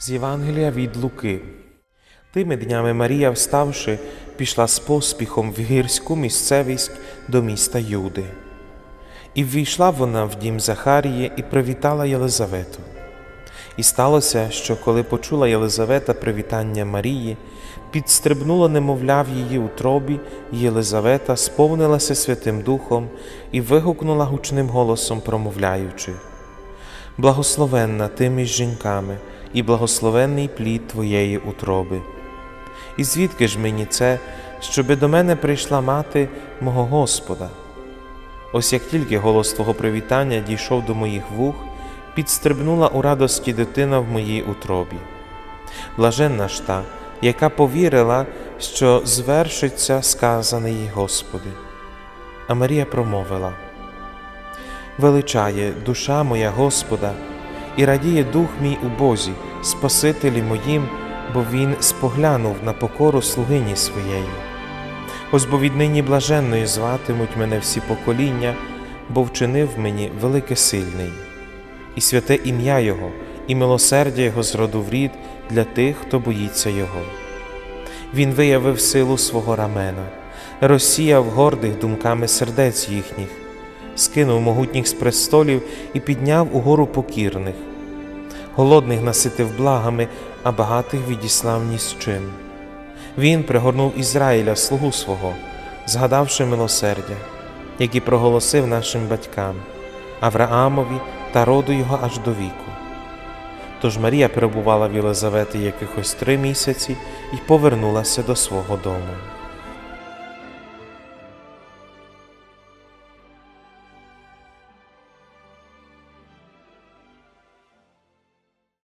З Євангелія від Луки. Тими днями Марія, вставши, пішла з поспіхом в гірську місцевість до міста Юди. І ввійшла вона в дім Захарії і привітала Єлизавету. І сталося, що коли почула Єлизавета привітання Марії, підстрибнула немовля в її утробі, і Єлизавета сповнилася Святим Духом і вигукнула гучним голосом, промовляючи: Благословенна ти між жінками, і благословенний плід твоєї утроби. І звідки ж мені це, щоби до мене прийшла мати мого Господа? Ось як тільки голос твого привітання дійшов до моїх вух, підстрибнула у радості дитина в моїй утробі. Блаженна ж та, яка повірила, що звершиться сказане їй Господи. А Марія промовила: Величає душа моя Господа, і радіє дух мій у Бозі, Спасителі моїм, бо Він споглянув на покору слугині своєї. Ось бо віднині блаженною зватимуть мене всі покоління, бо вчинив мені велике сильний, і святе ім'я Його, і милосердя Його з роду в рід для тих, хто боїться Його. Він виявив силу свого рамена, розсіяв гордих думками сердець їхніх, скинув могутніх з престолів і підняв угору покірних, голодних наситив благами, а багатих відіслав ні з чим. Він пригорнув Ізраїля, слугу свого, згадавши милосердя, які проголосив нашим батькам, Авраамові та роду його аж до віку. Тож Марія перебувала в Єлизавети якихось три місяці і повернулася до свого дому.